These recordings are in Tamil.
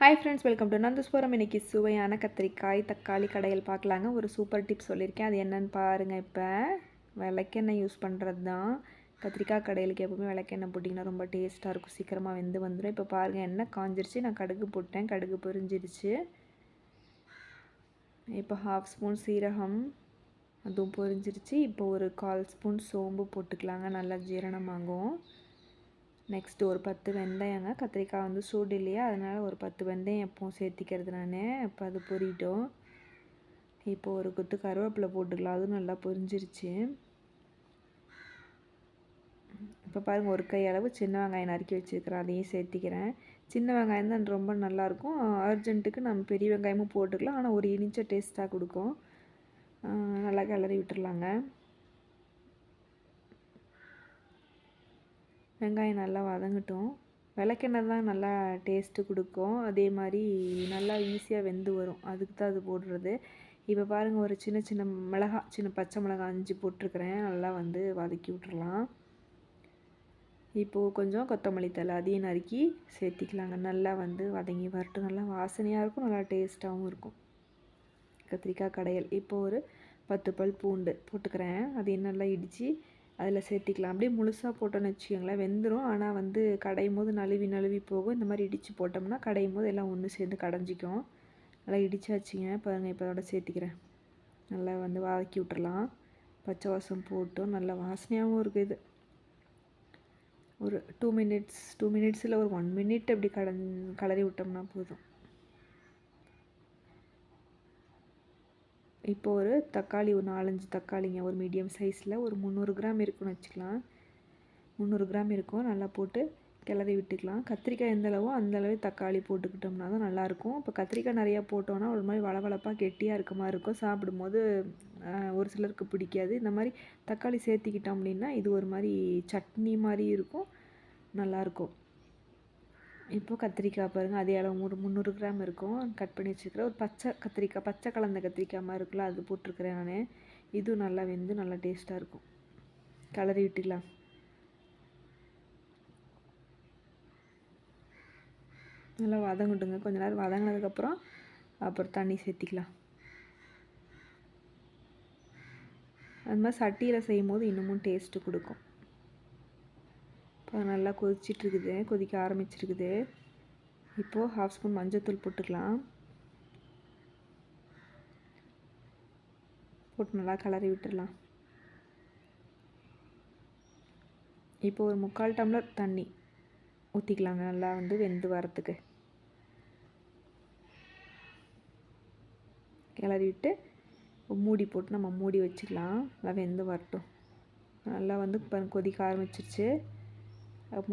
Hi friends welcome to Nandaswaram இன்றைக்கி சுவையான கத்திரிக்காய் தக்காளி கடையில் பார்க்கலாங்க. ஒரு சூப்பர் டிப் சொல்லியிருக்கேன். அது என்னென்னு பாருங்கள் இப்போ. விளக்கெண்ணெய் யூஸ் பண்ணுறது தான் கத்திரிக்காய் கடையிலுக்கு எப்போவுமே விளக்கெண்ணெய் போட்டிங்கன்னா ரொம்ப டேஸ்ட்டாக இருக்கும். சீக்கிரமாக வெந்து வந்துடும் இப்போ பாருங்கள் எண்ணெய் காஞ்சிருச்சு. நான் கடுகு போட்டேன். கடுகு பொரிஞ்சிருச்சு. இப்போ ஹாஃப் ஸ்பூன் சீரகம் அதுவும் பொரிஞ்சிருச்சு. இப்போ ஒரு கால் ஸ்பூன் சோம்பு போட்டுக்கலாங்க. நல்லா ஜீரணமாகும். நெக்ஸ்ட்டு ஒரு பத்து வெந்தயங்க. கத்திரிக்காய் வந்து சூடு இல்லையா அதனால் ஒரு பத்து வெந்தயம் எப்பவும் சேர்த்திக்கிறது நான். இப்போ அது பொரிட்டோம் இப்போ ஒரு கொத்து கருவேப்பிலை போட்டுக்கலாம். அதுவும் நல்லா பொரிஞ்சிருச்சு. இப்போ பாருங்கள் ஒரு கை அளவு சின்ன வெங்காயம் நறுக்கி வச்சுருக்கிறேன். அதையும் சேர்த்திக்கிறேன். சின்ன வெங்காயம் தான் ரொம்ப நல்லாயிருக்கும். அர்ஜென்ட்டுக்கு நம்ம பெரிய வெங்காயமும் போட்டுக்கலாம். ஆனால் ஒரு இனிச்ச டேஸ்ட்டாக கொடுக்கும். நல்லா கிளறி விட்டுடலாங்க வெங்காயம் நல்லா வதங்கட்டும். விளக்கெண்ணெய் தான் நல்லா டேஸ்ட்டு கொடுக்கும். அதே மாதிரி நல்லா ஈஸியாக வெந்து வரும். அதுக்கு தான் அது போடுறது. இப்போ பாருங்கள் ஒரு சின்ன சின்ன மிளகா சின்ன பச்சை மிளகா அஞ்சு போட்டிருக்கிறேன். நல்லா வந்து வதக்கி விட்டுறலாம். இப்போது கொஞ்சம் கொத்தமல்லி தலை அதையும் நறுக்கி சேர்த்திக்கலாங்க. நல்லா வந்து வதங்கி வரட்டும். நல்லா வாசனையாக இருக்கும். நல்லா டேஸ்ட்டாகவும் இருக்கும். கத்திரிக்காய் கடையல். இப்போ ஒரு பத்து பல் பூண்டு போட்டுக்கிறேன். அதையும் நல்லா இடித்து அதில் சேர்த்திக்கலாம். அப்படியே முழுசாக போட்டோன்னு வச்சுக்கோங்களேன் வெந்துடும் ஆனால் வந்து கடையும் போது நழுவி நழுவி போகும். இந்த மாதிரி இடித்து போட்டோம்னா கடையும் போது எல்லாம் ஒன்று சேர்ந்து கடைஞ்சிக்கும். நல்லா இடிச்சாச்சுங்க பாருங்கள் இப்போ அதோட சேர்த்திக்கிறேன். நல்லா வந்து வதக்கி விட்டுறலாம். பச்சை வாசம் போட்டும். நல்லா வாசனையாகவும் இருக்குது இது. ஒரு டூ மினிட்ஸ் டூ மினிட்ஸில் ஒரு ஒன் மினிட் அப்படி கடன் கலரி விட்டோம்னா போதும். இப்போ ஒரு தக்காளி ஒரு நாலஞ்சு தக்காளிங்க ஒரு மீடியம் சைஸில் ஒரு முந்நூறு கிராம் இருக்குன்னு வச்சுக்கலாம். முந்நூறு கிராம் இருக்கும். நல்லா போட்டு கிளறி விட்டுக்கலாம். கத்திரிக்காய் எந்த அளவோ அந்தளவு தக்காளி போட்டுக்கிட்டோம்னா தான் நல்லாயிருக்கும். இப்போ கத்திரிக்காய் நிறையா போட்டோன்னா ஒரு மாதிரி வளவளப்பாக கெட்டியாக இருக்க மாதிரி இருக்கும். சாப்பிடும்போது ஒரு சிலருக்கு பிடிக்காது. இந்த மாதிரி தக்காளி சேர்த்திக்கிட்டோம் அப்படின்னா இது ஒரு மாதிரி சட்னி மாதிரி இருக்கும். நல்லாயிருக்கும். இப்போது கத்திரிக்காய் பாருங்கள் அதே அளவு ஒரு முந்நூறு கிராம் இருக்கும். கட் பண்ணி வச்சுருக்கிறேன் ஒரு பச்சை கத்திரிக்காய் பச்சை கலந்த கத்திரிக்காய் மாதிரி இருக்குல்ல அது போட்டிருக்கிறேன் நான். இதுவும் நல்லா வெந்து நல்லா டேஸ்ட்டாக இருக்கும். கலரி விட்டுக்கலாம். நல்லா வதங்கட்டுங்க கொஞ்ச நேரம் வதங்கினதுக்கப்புறம் அப்புறம் தண்ணி சேர்த்திக்கலாம். அது மாதிரி சட்டியில் செய்யும் போது இன்னமும் டேஸ்ட்டு கொடுக்கும். இப்போ நல்லா கொதிச்சிட்ருக்குது கொதிக்க ஆரம்பிச்சிருக்குது. இப்போது ஹாஃப் ஸ்பூன் மஞ்சத்தூள் போட்டுக்கலாம். போட்டு நல்லா கலரி விட்டுடலாம். இப்போ ஒரு முக்கால் டம்ளர் தண்ணி ஊற்றிக்கலாங்க நல்லா வந்து வெந்து வரத்துக்கு கிளறி விட்டு மூடி போட்டு நம்ம மூடி வச்சுக்கலாம் நல்லா வெந்து வரட்டும். நல்லா வந்து கொதிக்க ஆரம்பிச்சிருச்சு.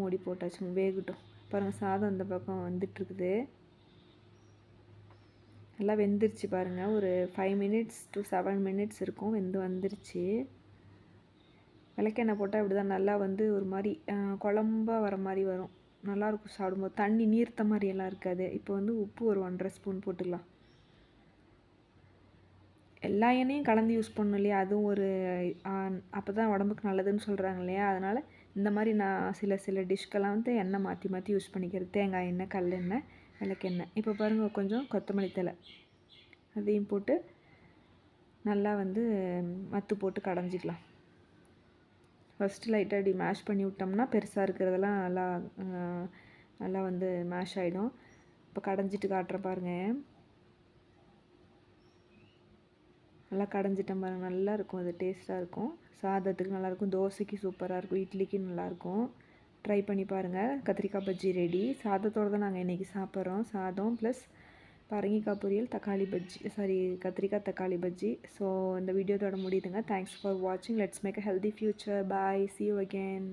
மூடி போட்டாச்சு வேகட்டும். பாருங்கள் சாதம் அந்த பக்கம் வந்துட்டுருக்குது. நல்லா வெந்துருச்சு பாருங்கள் ஒரு five minutes to seven minutes இருக்கும் வெந்து வந்துருச்சு. விளக்கெண்ணெய் போட்டால் இப்படி தான் நல்லா வந்து ஒரு மாதிரி குழம்பாக வர மாதிரி வரும். நல்லாயிருக்கும் சாப்பிடும்போது. தண்ணி நீர்த்த மாதிரி எல்லாம் இருக்காது. இப்போ வந்து உப்பு ஒரு ஒன்றரை ஸ்பூன் போட்டுக்கலாம். எல்லா எண்ணெயும் கலந்து யூஸ் பண்ணணும் இல்லையா? அதுவும் ஒரு அப்போ தான் உடம்புக்கு நல்லதுன்னு சொல்கிறாங்க இல்லையா? அதனால் இந்த மாதிரி நான் சில சில டிஷ்க்கெல்லாம் வந்து எண்ணெய் மாற்றி மாற்றி யூஸ் பண்ணிக்கிறது. தேங்காய் எண்ணெய் கல்லெண்ணெய் விளக்கெண்ணெய் இப்போ பாருங்கள் கொஞ்சம் கொத்தமல்லி தலை அதையும் போட்டு நல்லா வந்து மத்து போட்டு கடைஞ்சிக்கலாம். ஃபஸ்ட்டு லைட்டாக அப்படி மேஷ் பண்ணி விட்டோம்னா பெருசாக இருக்கிறதெல்லாம் நல்லா நல்லா வந்து மேஷ் ஆகிடும் இப்போ கடைஞ்சிட்டு காட்டுறேன் பாருங்கள் நல்லா கடைஞ்சிட்டேன் பாருங்கள் நல்லா இருக்கும். அது டேஸ்ட்டாக இருக்கும். சாதத்துக்கு நல்லாயிருக்கும் தோசைக்கு சூப்பராக இருக்கும் இட்லிக்கு நல்லாயிருக்கும் ட்ரை பண்ணி பாருங்கள் கத்திரிக்காய் பஜ்ஜி ரெடி சாதத்தோடு தான் நாங்கள் இன்றைக்கி சாப்பிட்றோம். சாதம் ப்ளஸ் பரங்கிக்காய் பொரியல் தக்காளி பஜ்ஜி சாரி கத்திரிக்காய் தக்காளி பஜ்ஜி. ஸோ இந்த வீடியோத்தோட முடியுதுங்க. தேங்க்ஸ் ஃபார் வாட்சிங் let's make a healthy future bye see you again